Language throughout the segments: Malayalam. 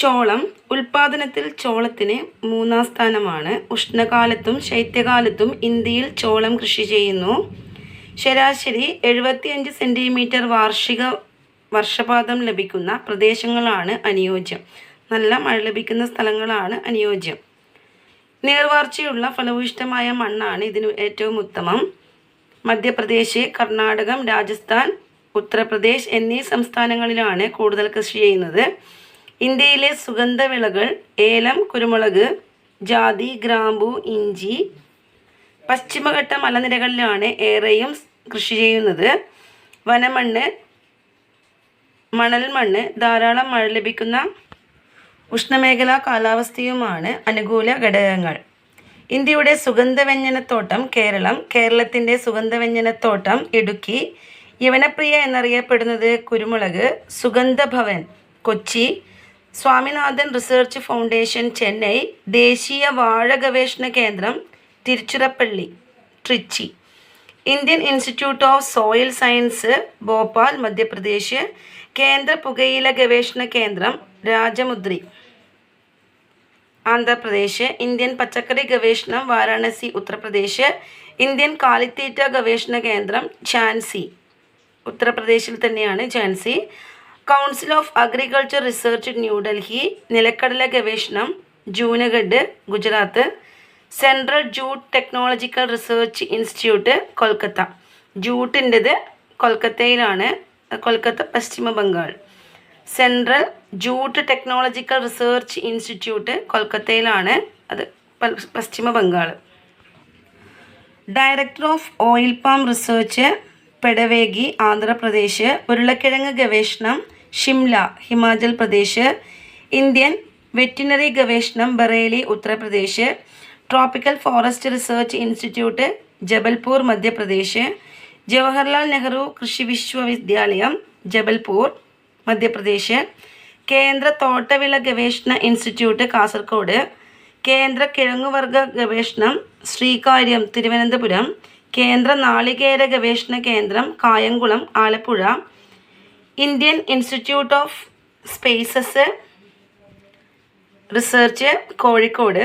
ചോളം ഉൽപാദനത്തിൽ ചോളത്തിന് മൂന്നാം സ്ഥാനമാണ്. ഉഷ്ണകാലത്തും ശൈത്യകാലത്തും ഇന്ത്യയിൽ ചോളം കൃഷി ചെയ്യുന്നു. ശരാശരി എഴുപത്തിയഞ്ച് സെന്റിമീറ്റർ വാർഷിക വർഷപാതം ലഭിക്കുന്ന പ്രദേശങ്ങളാണ് അനുയോജ്യം. നല്ല മഴ ലഭിക്കുന്ന സ്ഥലങ്ങളാണ് അനുയോജ്യം. നേർവാർച്ചയുള്ള ഫലഭൂയിഷ്ടമായ മണ്ണാണ് ഇതിന് ഏറ്റവും ഉത്തമം. മധ്യപ്രദേശ് കർണാടകം രാജസ്ഥാൻ ഉത്തർപ്രദേശ് എന്നീ സംസ്ഥാനങ്ങളിലാണ് കൂടുതൽ കൃഷി ചെയ്യുന്നത്. ഇന്ത്യയിലെ സുഗന്ധവിളകൾ ഏലം കുരുമുളക് ജാതി ഗ്രാമ്പു ഇഞ്ചി പശ്ചിമഘട്ട മലനിരകളിലാണ് ഏറെയും കൃഷി ചെയ്യുന്നത്. വനമണ്ണ് മണൽ മണ്ണ് ധാരാളം മഴ ലഭിക്കുന്ന ഉഷ്ണമേഖലാ കാലാവസ്ഥയുമാണ് അനുകൂല ഘടകങ്ങൾ. ഇന്ത്യയുടെ സുഗന്ധവ്യഞ്ജനത്തോട്ടം കേരളം കേരളത്തിന്റെ സുഗന്ധവ്യഞ്ജനത്തോട്ടം ഇടുക്കി യവനപ്രിയ എന്നറിയപ്പെടുന്നത് കുരുമുളക് സുഗന്ധഭവൻ കൊച്ചി സ്വാമിനാഥൻ റിസർച്ച് ഫൗണ്ടേഷൻ ചെന്നൈ ദേശീയ വാഴ ഗവേഷണ കേന്ദ്രം Tiruchirappalli Trichy. Indian institute of soil science Bhopal Madhya Pradesh കേന്ദ്ര പുകയില ഗവേഷണ കേന്ദ്രം രാജമുദ്രി. ആന്ധ്രാപ്രദേശ് ഇന്ത്യൻ പച്ചക്കറി ഗവേഷണം വാരാണസി ഉത്തർപ്രദേശ് ഇന്ത്യൻ കാലിത്തീറ്റ ഗവേഷണ കേന്ദ്രം ഝാൻസി. ഉത്തർപ്രദേശിൽ തന്നെയാണ് Jhansi. Council of agriculture research New Delhi നിലക്കടല ഗവേഷണം Junagadh Gujarat central jute technological research institute Kolkata ജൂട്ടിന്റെത് കൊൽക്കത്തയിലാണ് Kolkata Paschima Bengal central jute technological research institute കൊൽക്കത്തയിലാണ് അത് Paschima Bengal director of oil palm research Pedavegi Andhra Pradesh ഉരുളക്കിഴങ്ങ് ഗവേഷണം ഷിംല ഹിമാചൽ പ്രദേശ് ഇന്ത്യൻ വെറ്റിനറി ഗവേഷണം Bareilly Uttar Pradesh tropical forest research institute Jabalpur Madhya Pradesh Jawaharlal Nehru Krishi Vishwavidyalaya Jabalpur Madhya Pradesh കേന്ദ്ര തോട്ടവിള ഗവേഷണ ഇൻസ്റ്റിറ്റ്യൂട്ട് കാസർഗോഡ് കേന്ദ്ര കിഴങ്ങുവർഗ ഗവേഷണം ശ്രീകാര്യം തിരുവനന്തപുരം കേന്ദ്ര നാളികേര ഗവേഷണ കേന്ദ്രം Kayamkulam Alappuzha Indian institute of spices research Kozhikode.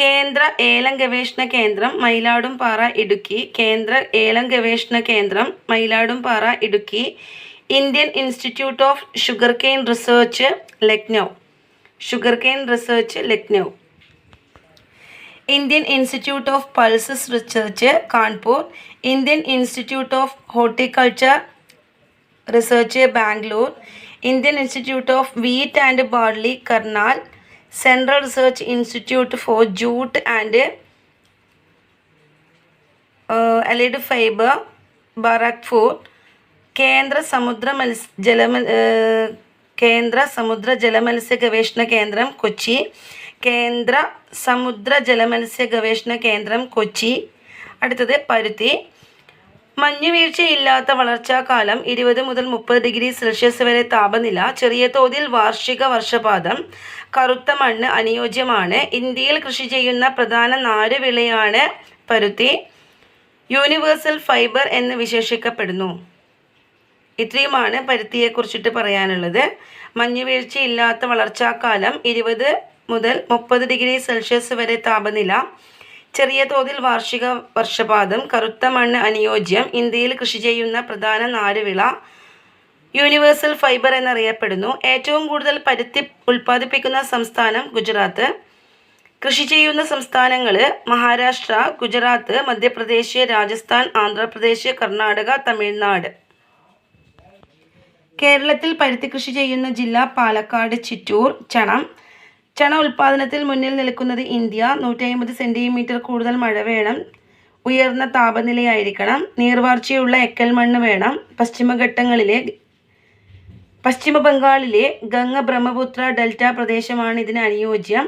കേന്ദ്ര ഏലം ഗവേഷണ കേന്ദ്രം മയിലാടുംപാറ ഇടുക്കി. കേന്ദ്ര ഏലം ഗവേഷണ കേന്ദ്രം Mayiladumpara Idukki. Indian institute of sugar cane research Lucknow sugar cane research Lucknow Indian institute of pulses research Kanpur Indian institute of horticulture research Bangalore Indian institute of wheat and barley Karnal central research institute for jute and allied fibre Barrackpore കേന്ദ്ര സമുദ്ര മത്സ്യ ജലമ കേന്ദ്ര സമുദ്ര ജലമത്സ്യ ഗവേഷണ കേന്ദ്രം കൊച്ചി കേന്ദ്ര സമുദ്ര ജലമത്സ്യ ഗവേഷണ കേന്ദ്രം കൊച്ചി. അടുത്തത് പരുത്തി. മഞ്ഞുവീഴ്ചയില്ലാത്ത വളർച്ചാകാലം ഇരുപത് മുതൽ മുപ്പത് ഡിഗ്രി സെൽഷ്യസ് വരെ താപനില ചെറിയ തോതിൽ വാർഷിക വർഷപാതം കറുത്ത മണ്ണ് അനുയോജ്യമാണ്. ഇന്ത്യയിൽ കൃഷി ചെയ്യുന്ന പ്രധാന നാരുവിളയാണ് പരുത്തി. യൂണിവേഴ്സൽ ഫൈബർ എന്ന് വിശേഷിക്കപ്പെടുന്നു. ഇത്രയുമാണ് പരുത്തിയെക്കുറിച്ചിട്ട് പറയാനുള്ളത്. മഞ്ഞുവീഴ്ചയില്ലാത്ത വളർച്ചാക്കാലം ഇരുപത് മുതൽ മുപ്പത് ഡിഗ്രി സെൽഷ്യസ് വരെ താപനില ചെറിയ തോതിൽ വാർഷിക വർഷപാതം കറുത്ത മണ്ണ് അനുയോജ്യം ഇന്ത്യയിൽ കൃഷി ചെയ്യുന്ന പ്രധാന നാരുവിള യൂണിവേഴ്സൽ ഫൈബർ എന്നറിയപ്പെടുന്നു. ഏറ്റവും കൂടുതൽ പരുത്തി ഉൽപ്പാദിപ്പിക്കുന്ന സംസ്ഥാനം ഗുജറാത്ത്. കൃഷി ചെയ്യുന്ന സംസ്ഥാനങ്ങൾ മഹാരാഷ്ട്ര ഗുജറാത്ത് മധ്യപ്രദേശ് രാജസ്ഥാൻ ആന്ധ്രാപ്രദേശ് കർണാടക തമിഴ്നാട്. കേരളത്തിൽ പരുത്തി കൃഷി ചെയ്യുന്ന ജില്ല പാലക്കാട് ചിറ്റൂർ ചണം. ചണ ഉൽപ്പാദനത്തിൽ മുന്നിൽ നിൽക്കുന്നത് ഇന്ത്യ. നൂറ്റി അമ്പത് സെന്റിമീറ്റർ കൂടുതൽ മഴ വേണം. ഉയർന്ന താപനിലയായിരിക്കണം. നീർവാർച്ചയുള്ള എക്കൽ മണ്ണ് വേണം. പശ്ചിമഘട്ടങ്ങളിലെ പശ്ചിമ ബംഗാളിലെ ഗംഗ ബ്രഹ്മപുത്ര ഡെൽറ്റ പ്രദേശമാണ് ഇതിന് അനുയോജ്യം.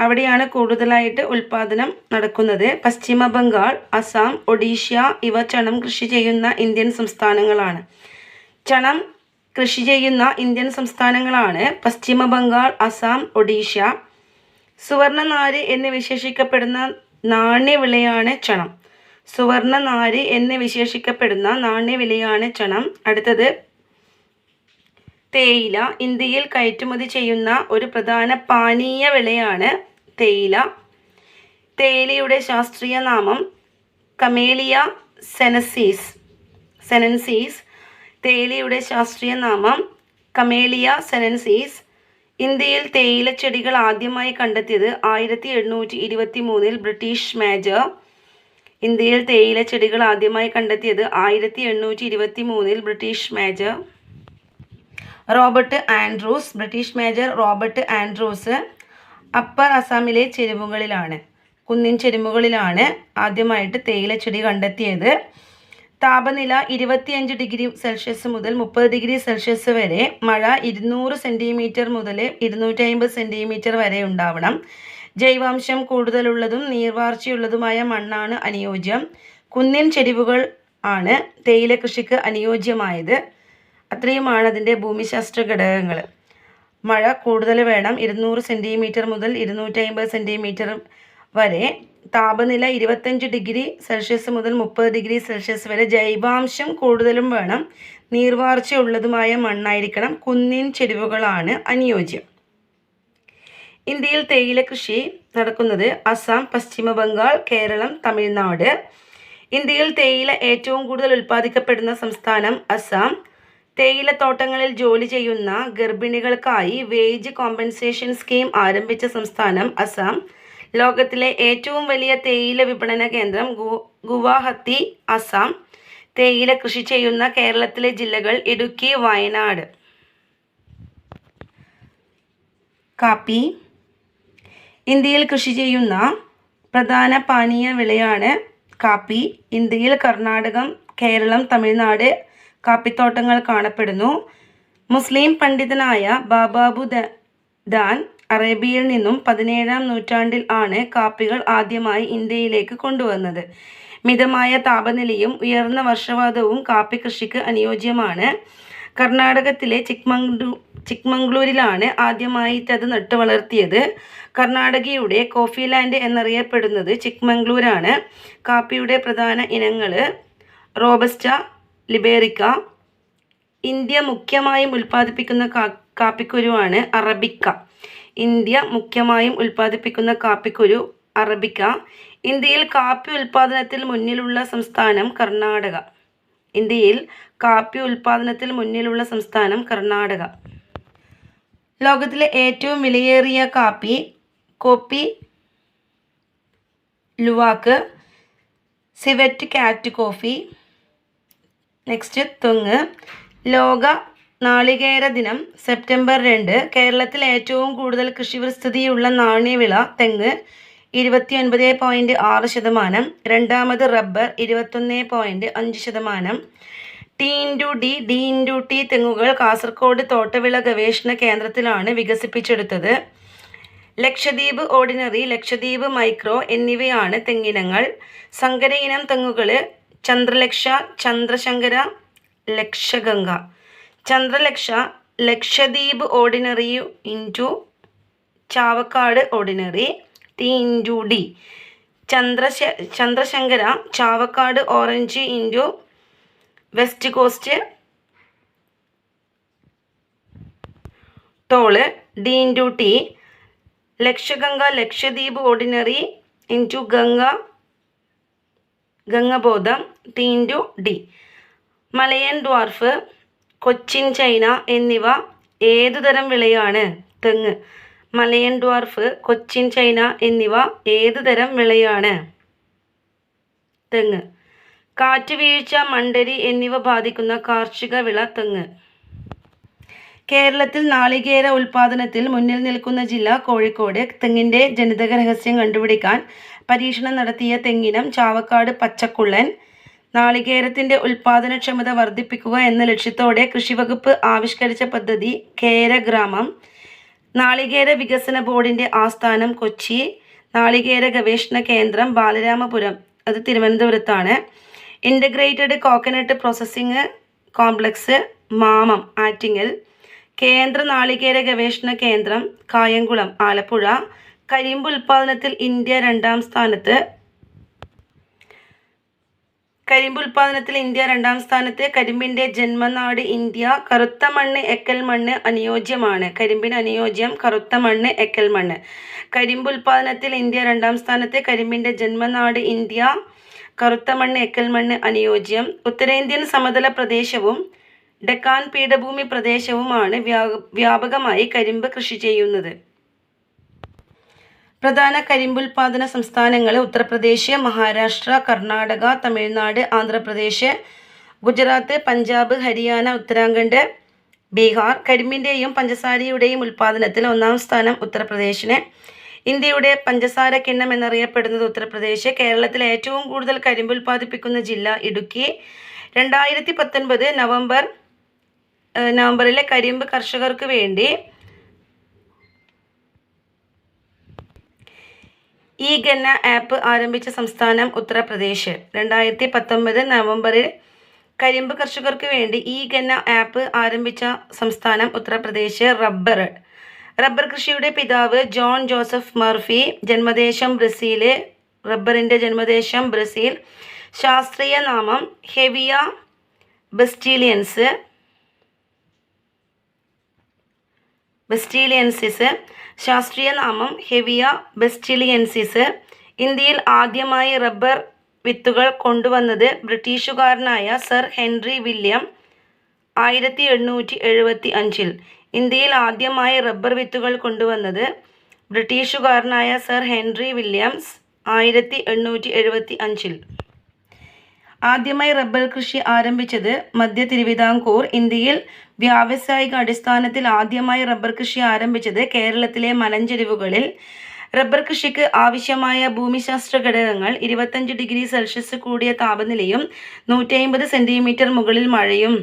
അവിടെയാണ് കൂടുതലായിട്ട് ഉൽപാദനം നടക്കുന്നത്. പശ്ചിമ ബംഗാൾ അസം ഒഡീഷ ഇവ ചണം കൃഷി ചെയ്യുന്ന ഇന്ത്യൻ സംസ്ഥാനങ്ങളാണ്. ചണം കൃഷി ചെയ്യുന്ന ഇന്ത്യൻ സംസ്ഥാനങ്ങളാണ് പശ്ചിമ ബംഗാൾ അസം ഒഡീഷ. സുവർണ നാര് എന്ന് വിശേഷിക്കപ്പെടുന്ന നാണ്യവിളയാണ് ചണം. സുവർണ നാര് എന്ന് വിശേഷിക്കപ്പെടുന്ന നാണ്യവിലയാണ് ചണം. അടുത്തത് തേയില. ഇന്ത്യയിൽ കയറ്റുമതി ചെയ്യുന്ന ഒരു പ്രധാന പാനീയ വിളയാണ് തേയില. തേയിലയുടെ ശാസ്ത്രീയ നാമം കമേലിയ സെനസീസ് സെനൻസീസ്. തേയിലയുടെ ശാസ്ത്രീയ നാമം കമേലിയ സെനൻസീസ്. ഇന്ത്യയിൽ തേയില ചെടികൾ ആദ്യമായി കണ്ടെത്തിയത് ആയിരത്തി എണ്ണൂറ്റി ഇരുപത്തി മൂന്നിൽ ബ്രിട്ടീഷ് മേജർ. ഇന്ത്യയിൽ തേയില ചെടികൾ ആദ്യമായി കണ്ടെത്തിയത് ആയിരത്തി എണ്ണൂറ്റി ഇരുപത്തി മൂന്നിൽ British major. Robert Andrews British major Robert Andrews upper അസാമിലെ ചെരുവുകളിലാണ്. കുന്നിൻ ചെരുവുകളിലാണ് ആദ്യമായിട്ട് തേയില ചെടി കണ്ടെത്തിയത്. താപനില ഇരുപത്തിയഞ്ച് ഡിഗ്രി സെൽഷ്യസ് മുതൽ മുപ്പത് ഡിഗ്രി സെൽഷ്യസ് വരെ മഴ ഇരുന്നൂറ് സെന്റിമീറ്റർ മുതൽ ഇരുന്നൂറ്റി അമ്പത് സെന്റിമീറ്റർ വരെ ഉണ്ടാവണം. ജൈവാംശം കൂടുതലുള്ളതും നീർവാർച്ചയുള്ളതുമായ മണ്ണാണ് അനുയോജ്യം. കുന്നിൻ ചെരിവുകൾ ആണ് തേയില കൃഷിക്ക് അനുയോജ്യമായത്. അത്രയുമാണ് അതിന്റെ ഭൂമിശാസ്ത്ര ഘടകങ്ങൾ മഴ കൂടുതൽ വേണം ഇരുന്നൂറ് സെന്റിമീറ്റർ മുതൽ ഇരുന്നൂറ്റി അമ്പത് സെന്റിമീറ്റർ വരെ താപനില ഇരുപത്തഞ്ച് ഡിഗ്രി സെൽഷ്യസ് മുതൽ മുപ്പത് ഡിഗ്രി സെൽഷ്യസ് വരെ ജൈവാംശം കൂടുതലും വേണം. നീർവാർച്ച ഉള്ളതുമായ മണ്ണായിരിക്കണം. കുന്നിൻ ചെരുവുകളാണ് അനുയോജ്യം. ഇന്ത്യയിൽ തേയില കൃഷി നടക്കുന്നത് അസം പശ്ചിമ ബംഗാൾ കേരളം തമിഴ്നാട്. ഇന്ത്യയിൽ തേയില ഏറ്റവും കൂടുതൽ ഉൽപ്പാദിക്കപ്പെടുന്ന സംസ്ഥാനം അസം. തേയിലത്തോട്ടങ്ങളിൽ ജോലി ചെയ്യുന്ന ഗർഭിണികൾക്കായി വേജ് കോമ്പൻസേഷൻ സ്കീം ആരംഭിച്ച സംസ്ഥാനം അസം. ലോകത്തിലെ ഏറ്റവും വലിയ തേയില വിപണന കേന്ദ്രം ഗുവാഹത്തി അസം. തേയില കൃഷി ചെയ്യുന്ന കേരളത്തിലെ ജില്ലകൾ ഇടുക്കി വയനാട്. കാപ്പി. ഇന്ത്യയിൽ കൃഷി ചെയ്യുന്ന പ്രധാന പാനീയ വിളയാണ് കാപ്പി. ഇന്ത്യയിൽ കർണാടകം കേരളം തമിഴ്നാട് കാപ്പിത്തോട്ടങ്ങൾ കാണപ്പെടുന്നു. മുസ്ലിം പണ്ഡിതനായ ബാബാബു ദാൻ അറേബ്യയിൽ നിന്നും പതിനേഴാം നൂറ്റാണ്ടിൽ ആണ് കാപ്പികൾ ആദ്യമായി ഇന്ത്യയിലേക്ക് കൊണ്ടുവന്നത്. മിതമായ താപനിലയും ഉയർന്ന വർഷവാതവും കാപ്പി കൃഷിക്ക് അനുയോജ്യമാണ്. കർണാടകത്തിലെ ചിക്മംഗ്ലൂ ചിക്മംഗ്ലൂരിലാണ് ആദ്യമായിട്ട് അത് നട്ടു വളർത്തിയത്. കർണാടകയുടെ കോഫി ലാൻഡ് എന്നറിയപ്പെടുന്നത് ചിക്മംഗ്ലൂരാണ്. കാപ്പിയുടെ പ്രധാന ഇനങ്ങൾ റോബസ്റ്റ ലിബേറിക്ക. ഇന്ത്യ മുഖ്യമായും ഉൽപ്പാദിപ്പിക്കുന്ന കാ കാപ്പിക്കുരുവാണ് അറബിക്ക. ഇന്ത്യ മുഖ്യമായും ഉൽപ്പാദിപ്പിക്കുന്ന കാപ്പിക്കുരു അറബിക്ക. ഇന്ത്യയിൽ കാപ്പി ഉൽപ്പാദനത്തിൽ മുന്നിലുള്ള സംസ്ഥാനം കർണാടക. ഇന്ത്യയിൽ കാപ്പി ഉൽപ്പാദനത്തിൽ മുന്നിലുള്ള സംസ്ഥാനം കർണാടക. ലോകത്തിലെ ഏറ്റവും വിലയേറിയ കാപ്പി copy luwak. Civet cat coffee. Next തൊങ്ങ്. ലോക നാളികേര ദിനം സെപ്റ്റംബർ രണ്ട് കേരളത്തിൽ ഏറ്റവും കൂടുതൽ കൃഷി വിസ്തൃതിയുള്ള നാണ്യവിള തെങ്ങ് ഇരുപത്തി ഒൻപത് പോയിന്റ് ആറ് ശതമാനം രണ്ടാമത് റബ്ബർ ഇരുപത്തൊന്ന് പോയിന്റ് അഞ്ച് ശതമാനം. T into D D into T തെങ്ങുകൾ കാസർഗോഡ് തോട്ടവിള ഗവേഷണ കേന്ദ്രത്തിലാണ് വികസിപ്പിച്ചെടുത്തത്. ലക്ഷദ്വീപ് ഓർഡിനറി ലക്ഷദ്വീപ് മൈക്രോ എന്നിവയാണ് തെങ്ങിനങ്ങൾ. സങ്കര ഇനം തെങ്ങുകൾ Chandralaksha Chandrashankara Lakshaganga. Chandralaksha Lakshadweep ordinary into Chavakkad ordinary T into D Chandrasha Chandrashankara Chavakkad orange into west coast tall D into T Lakshaganga Lakshadweep ordinary into Ganga Gangabondam T into D Malayan dwarf Cochin China എന്നിവ ഏതുതരം വിളയാണ്? തെങ്ങ്. മലയൻ ഡ്വാർഫ് കൊച്ചിൻ ചൈന എന്നിവ ഏതുതരം വിളയാണ്? തെങ്ങ്. കാറ്റ് വീഴ്ച മണ്ടരി എന്നിവ ബാധിക്കുന്ന കാർഷിക വിള തെങ്ങ്. കേരളത്തിൽ നാളികേര ഉൽപാദനത്തിൽ മുന്നിൽ നിൽക്കുന്ന ജില്ല കോഴിക്കോട്. തെങ്ങിന്റെ ജനിതക രഹസ്യം കണ്ടുപിടിക്കാൻ പരീക്ഷണം നടത്തിയ തെങ്ങിനം ചാവക്കാട് പച്ചക്കുള്ളൻ നാളികേരത്തിന്റെ ഉൽപാദനക്ഷമത വർദ്ധിപ്പിക്കുക എന്ന ലക്ഷ്യത്തോടെ കൃഷിവകുപ്പ് ആവിഷ്കരിച്ച പദ്ധതി കേരഗ്രാമം. നാളികേര വികസന ബോർഡിന്റെ ആസ്ഥാനം കൊച്ചി. നാളികേര ഗവേഷണ കേന്ദ്രം ബാലരാമപുരം. അത് തിരുവനന്തപുരത്താണ്. Integrated coconut processing complex Mamom Attingal. കേന്ദ്ര നാളികേര ഗവേഷണ കേന്ദ്രം കായംകുളം ആലപ്പുഴ. കരിമ്പ് ഉൽപ്പാദനത്തിൽ ഇന്ത്യ രണ്ടാം സ്ഥാനത്ത്. കരിമ്പ് ഉൽപാദനത്തിൽ ഇന്ത്യ രണ്ടാം സ്ഥാനത്ത്. കരിമ്പിന്റെ ജന്മനാട് ഇന്ത്യ. കറുത്ത മണ്ണ് എക്കൽ മണ്ണ് അനുയോജ്യമാണ്. കരിമ്പിന് അനുയോജ്യം കറുത്ത മണ്ണ് എക്കൽ മണ്ണ്. കരിമ്പ് ഉൽപാദനത്തിൽ ഇന്ത്യ രണ്ടാം സ്ഥാനത്ത്. കരിമ്പിന്റെ ജന്മനാട് ഇന്ത്യ. കറുത്ത മണ്ണ് എക്കൽ മണ്ണ് അനുയോജ്യം. ഉത്തരേന്ത്യൻ സമതല പ്രദേശവും ഡെക്കാൻ പീഠഭൂമി പ്രദേശവുമാണ് വ്യാപകമായി കരിമ്പ് കൃഷി ചെയ്യുന്നത്. പ്രധാന കരിമ്പുൽപാദന സംസ്ഥാനങ്ങൾ ഉത്തർപ്രദേശ് മഹാരാഷ്ട്ര കർണാടക തമിഴ്നാട് ആന്ധ്രാപ്രദേശ് ഗുജറാത്ത് പഞ്ചാബ് ഹരിയാന ഉത്തരാഖണ്ഡ് ബീഹാർ കരിമ്പിന്റെയും പഞ്ചസാരയുടെയും ഉൽപ്പാദനത്തിൽ ഒന്നാം സ്ഥാനം ഉത്തർപ്രദേശിന്. ഇന്ത്യയുടെ പഞ്ചസാര കിണ്ണം എന്നറിയപ്പെടുന്നത് ഉത്തർപ്രദേശ്. കേരളത്തിൽ ഏറ്റവും കൂടുതൽ കരിമ്പ് ഉൽപ്പാദിപ്പിക്കുന്ന ജില്ല ഇടുക്കി. രണ്ടായിരത്തി പത്തൊൻപത് നവംബർ നവംബറിലെ കരിമ്പ് കർഷകർക്ക് വേണ്ടി ഇ ഗന്ന ആപ്പ് ആരംഭിച്ച സംസ്ഥാനം ഉത്തർപ്രദേശ്. രണ്ടായിരത്തി പത്തൊമ്പത് നവംബറിൽ കരിമ്പ് കർഷകർക്ക് വേണ്ടി ഇ ഗന്ന ആപ്പ് ആരംഭിച്ച സംസ്ഥാനം ഉത്തർപ്രദേശ് റബ്ബർ. റബ്ബർ കൃഷിയുടെ പിതാവ് ജോൺ ജോസഫ് മർഫി ജന്മദേശം ബ്രസീൽ റബ്ബറിന്റെ ജന്മദേശം ബ്രസീൽ. ശാസ്ത്രീയ നാമം ഹെവിയ ബെസ്റ്റീലിയൻസ്. ബെസ്റ്റീലിയൻസിസ് ശാസ്ത്രീയ നാമം ഹെവിയ ബെസ്റ്റീലിയൻസിസ് ഇന്ത്യയിൽ ആദ്യമായി റബ്ബർ വിത്തുകൾ കൊണ്ടുവന്നത് ബ്രിട്ടീഷുകാരനായ സർ ഹെൻറി വില്യം ആയിരത്തി എണ്ണൂറ്റി എഴുപത്തി അഞ്ചിൽ ഇന്ത്യയിൽ ആദ്യമായി റബ്ബർ വിത്തുകൾ കൊണ്ടുവന്നത് ബ്രിട്ടീഷുകാരനായ സർ ഹെൻറി വില്യംസ് ആയിരത്തി എണ്ണൂറ്റി എഴുപത്തി അഞ്ചിൽ ആദ്യമായി റബ്ബർ കൃഷി ആരംഭിച്ചത് മധ്യ തിരുവിതാംകൂർ ഇന്ത്യയിൽ വ്യാവസായിക അടിസ്ഥാനത്തിൽ ആദ്യമായി റബ്ബർ കൃഷി ആരംഭിച്ചത് കേരളത്തിലെ മലഞ്ചെരിവുകളിൽ. റബ്ബർ കൃഷിക്ക് ആവശ്യമായ ഭൂമിശാസ്ത്ര ഘടകങ്ങൾ ഇരുപത്തഞ്ച് ഡിഗ്രി സെൽഷ്യസ് കൂടിയ താപനിലയും നൂറ്റി അമ്പത് സെന്റിമീറ്റർ മുകളിൽ മഴയും.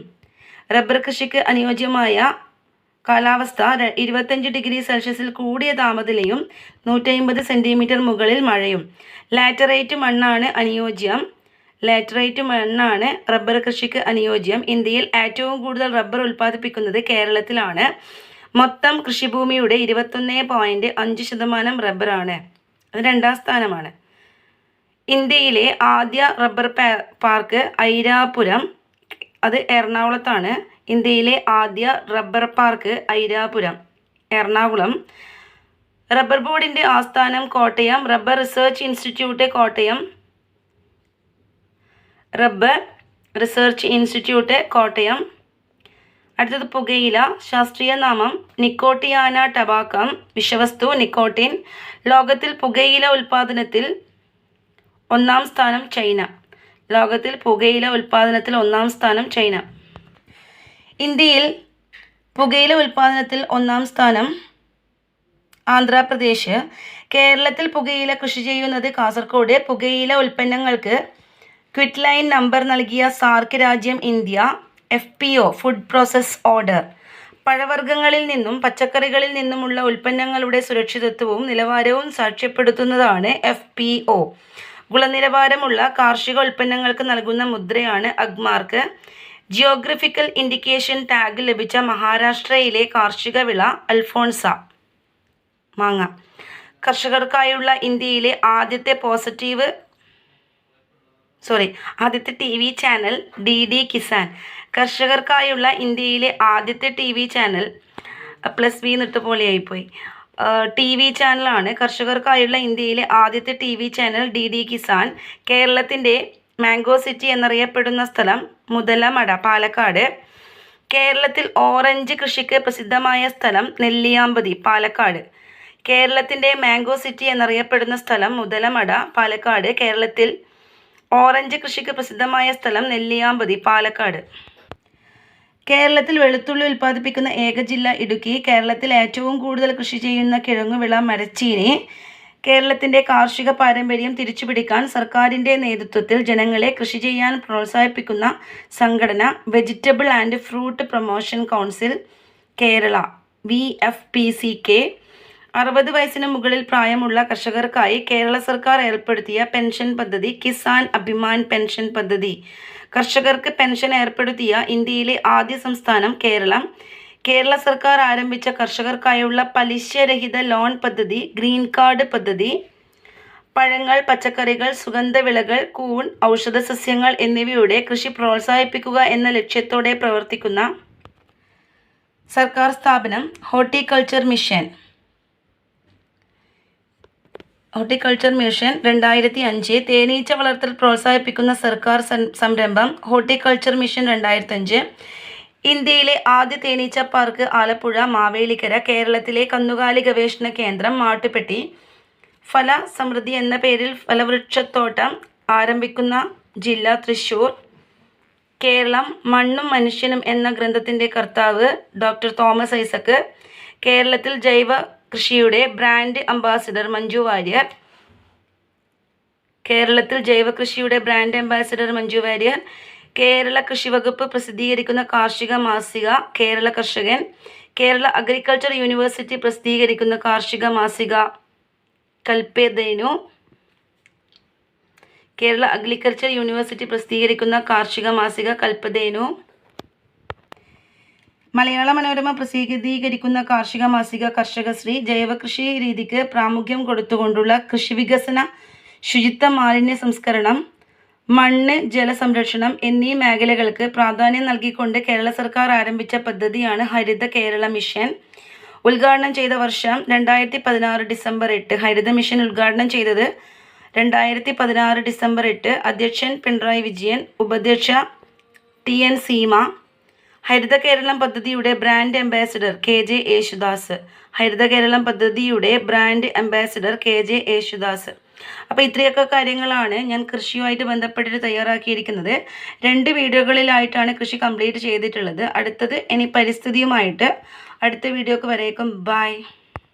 റബ്ബർ കൃഷിക്ക് അനുയോജ്യമായ കാലാവസ്ഥ ഇരുപത്തഞ്ച് ഡിഗ്രി സെൽഷ്യസിൽ കൂടിയ താപനിലയും നൂറ്റി അമ്പത് സെന്റിമീറ്റർ മുകളിൽ മഴയും. ലാറ്ററേറ്റ് മണ്ണാണ് അനുയോജ്യം. ലാറ്ററൈറ്റ് മണ്ണാണ് റബ്ബർ കൃഷിക്ക് അനുയോജ്യം. ഇന്ത്യയിൽ ഏറ്റവും കൂടുതൽ റബ്ബർ ഉൽപ്പാദിപ്പിക്കുന്നത് കേരളത്തിലാണ്. മൊത്തം കൃഷിഭൂമിയുടെ ഇരുപത്തൊന്ന് പോയിന്റ് അഞ്ച് ശതമാനം റബ്ബറാണ്. അത് രണ്ടാം സ്ഥാനമാണ്. ഇന്ത്യയിലെ ആദ്യ റബ്ബർ പാർക്ക് ഐരാപുരം അത് എറണാകുളത്താണ്. ഇന്ത്യയിലെ ആദ്യ rubber park Airapuram Ernakulam. Rubber ബോർഡിന്റെ ആസ്ഥാനം Kottayam. Rubber research institute Kottayam. Rubber research institute Kottayam. അടുത്തത് പുകയില ശാസ്ത്രീയ നാമം നിക്കോട്ടിയാന ടബാക്കം വിഷവസ്തു നിക്കോട്ടിൻ. ലോകത്തിൽ പുകയില ഉൽപ്പാദനത്തിൽ ഒന്നാം സ്ഥാനം ചൈന. ലോകത്തിൽ പുകയില ഉൽപ്പാദനത്തിൽ ഒന്നാം സ്ഥാനം ചൈന. ഇന്ത്യയിൽ പുകയില ഉൽപ്പാദനത്തിൽ ഒന്നാം സ്ഥാനം ആന്ധ്രാപ്രദേശ്. കേരളത്തിൽ പുകയില കൃഷി ചെയ്യുന്നത് കാസർഗോഡ്. പുകയില ഉൽപ്പന്നങ്ങൾക്ക് ക്വിറ്റ് ലൈൻ നമ്പർ നൽകിയ സാർക്ക് രാജ്യം India F P O food process order പഴവർഗങ്ങളിൽ നിന്നും പച്ചക്കറികളിൽ നിന്നുമുള്ള ഉൽപ്പന്നങ്ങളുടെ സുരക്ഷിതത്വവും നിലവാരവും സാക്ഷ്യപ്പെടുത്തുന്നതാണ് എഫ് പി ഒ ഗുണനിലവാരമുള്ള കാർഷിക ഉൽപ്പന്നങ്ങൾക്ക് നൽകുന്ന മുദ്രയാണ് അഗ്മാർക്ക്. ജിയോഗ്രഫിക്കൽ ഇൻഡിക്കേഷൻ ടാഗ് ലഭിച്ച മഹാരാഷ്ട്രയിലെ കാർഷിക വിള അൽഫോൺസ. മാങ്ങ. കർഷകർക്കായുള്ള ഇന്ത്യയിലെ ആദ്യത്തെ പോസിറ്റീവ് സോറി ആദ്യത്തെ T V channel D D Kisan കർഷകർക്കായുള്ള ഇന്ത്യയിലെ ആദ്യത്തെ T V channel plus V നിട്ട് പോലെയായിപ്പോയി ടി വി ചാനലാണ് കർഷകർക്കായുള്ള ഇന്ത്യയിലെ ആദ്യത്തെ T V channel D D Kisan കേരളത്തിന്റെ മാംഗോ സിറ്റി എന്നറിയപ്പെടുന്ന സ്ഥലം മുതലമട പാലക്കാട്. കേരളത്തിൽ ഓറഞ്ച് കൃഷിക്ക് പ്രസിദ്ധമായ സ്ഥലം നെല്ലിയാമ്പതി പാലക്കാട്. കേരളത്തിന്റെ മാംഗോ സിറ്റി എന്നറിയപ്പെടുന്ന സ്ഥലം മുതലമട പാലക്കാട്. കേരളത്തിൽ ഓറഞ്ച് കൃഷിക്ക് പ്രസിദ്ധമായ സ്ഥലം നെല്ലിയാമ്പതി പാലക്കാട്. കേരളത്തിൽ വെളുത്തുള്ളി ഉൽപ്പാദിപ്പിക്കുന്ന ഏക ജില്ല ഇടുക്കി. കേരളത്തിൽ ഏറ്റവും കൂടുതൽ കൃഷി ചെയ്യുന്ന കിഴങ്ങുവിള മരച്ചീനി. കേരളത്തിന്റെ കാർഷിക പാരമ്പര്യം തിരിച്ചുപിടിക്കാൻ സർക്കാരിന്റെ നേതൃത്വത്തിൽ ജനങ്ങളെ കൃഷി ചെയ്യാൻ പ്രോത്സാഹിപ്പിക്കുന്ന സംഘടന vegetable and fruit promotion council Kerala V F P C K. അറുപത് വയസ്സിന് മുകളിൽ പ്രായമുള്ള കർഷകർക്കായി കേരള സർക്കാർ ഏർപ്പെടുത്തിയ പെൻഷൻ പദ്ധതി കിസാൻ അഭിമാൻ പെൻഷൻ പദ്ധതി. കർഷകർക്ക് പെൻഷൻ ഏർപ്പെടുത്തിയ ഇന്ത്യയിലെ ആദ്യ സംസ്ഥാനം കേരളം. കേരള സർക്കാർ ആരംഭിച്ച കർഷകർക്കായുള്ള പലിശരഹിത ലോൺ പദ്ധതി ഗ്രീൻ കാർഡ് പദ്ധതി. പഴങ്ങൾ പച്ചക്കറികൾ സുഗന്ധവിളകൾ കൂൺ ഔഷധസസ്യങ്ങൾ എന്നിവയുടെ കൃഷി പ്രോത്സാഹിപ്പിക്കുക എന്ന ലക്ഷ്യത്തോടെ പ്രവർത്തിക്കുന്ന സർക്കാർ സ്ഥാപനം ഹോർട്ടിക്കൾച്ചർ മിഷൻ. ഹോർട്ടിക്കൾച്ചർ മിഷൻ രണ്ടായിരത്തി അഞ്ച് തേനീച്ച വളർത്തൽ പ്രോത്സാഹിപ്പിക്കുന്ന സർക്കാർ സംരംഭം ഹോർട്ടിക്കൾച്ചർ മിഷൻ രണ്ടായിരത്തി അഞ്ച് ഇന്ത്യയിലെ ആദ്യ തേനീച്ച പാർക്ക് ആലപ്പുഴ മാവേലിക്കര കേരളത്തിലെ കന്നുകാലി ഗവേഷണ കേന്ദ്രം മാട്ടുപെട്ടി ഫല സമൃദ്ധി എന്ന പേരിൽ ഫലവൃക്ഷത്തോട്ടം ആരംഭിക്കുന്ന ജില്ല തൃശൂർ. കേരളം മണ്ണും മനുഷ്യനും എന്ന ഗ്രന്ഥത്തിന്റെ കർത്താവ് ഡോക്ടർ തോമസ് ഐസക്ക്. കേരളത്തിൽ ജൈവ കൃഷിയുടെ ബ്രാൻഡ് അംബാസിഡർ മഞ്ജു വാര്യർ. കേരളത്തിൽ ജൈവ കൃഷിയുടെ ബ്രാൻഡ് അംബാസിഡർ മഞ്ജു വാര്യർ. കേരള കൃഷി വകുപ്പ് പ്രസിദ്ധീകരിക്കുന്ന കാർഷിക മാസിക കേരള കർഷകൻ. കേരള അഗ്രികൾച്ചർ യൂണിവേഴ്സിറ്റി പ്രസിദ്ധീകരിക്കുന്ന കാർഷിക മാസിക കൽപ്പേതേനു കേരള അഗ്രികൾച്ചർ യൂണിവേഴ്സിറ്റി പ്രസിദ്ധീകരിക്കുന്ന കാർഷിക മാസിക കൽപ്പതേനു മലയാള മനോരമ പ്രസിദ്ധീകരിക്കുന്ന കാർഷിക മാസിക കർഷകശ്രീ ജൈവകൃഷി രീതിക്ക് പ്രാമുഖ്യം കൊടുത്തുകൊണ്ടുള്ള കൃഷി വികസന ശുചിത്വ മാലിന്യ സംസ്കരണം മണ്ണ് ജലസംരക്ഷണം എന്നീ മേഖലകൾക്ക് പ്രാധാന്യം നൽകിക്കൊണ്ട് കേരള സർക്കാർ ആരംഭിച്ച പദ്ധതിയാണ് ഹരിത കേരള മിഷൻ. ഉദ്ഘാടനം ചെയ്ത വർഷം രണ്ടായിരത്തി പതിനാറ് ഡിസംബർ എട്ട്. ഹരിത മിഷൻ ഉദ്ഘാടനം ചെയ്തത് രണ്ടായിരത്തി പതിനാറ് ഡിസംബർ എട്ട്. അധ്യക്ഷൻ പിണറായി വിജയൻ ഉപാധ്യക്ഷ ടി എൻ സീമ ഹരിത കേരളം പദ്ധതിയുടെ brand ambassador K J Yesudas. Haritha Keralam പദ്ധതിയുടെ brand ambassador K J Yesudas. അപ്പോൾ ഇത്രയൊക്കെ കാര്യങ്ങളാണ് ഞാൻ കൃഷിയുമായിട്ട് ബന്ധപ്പെട്ടിട്ട് തയ്യാറാക്കിയിരിക്കുന്നത്. രണ്ട് വീഡിയോകളിലായിട്ടാണ് കൃഷി കംപ്ലീറ്റ് ചെയ്തിട്ടുള്ളത്. അടുത്തത് ഇനി പരിസ്ഥിതിയുമായിട്ട് അടുത്ത വീഡിയോക്ക് വരേക്കും. ബൈ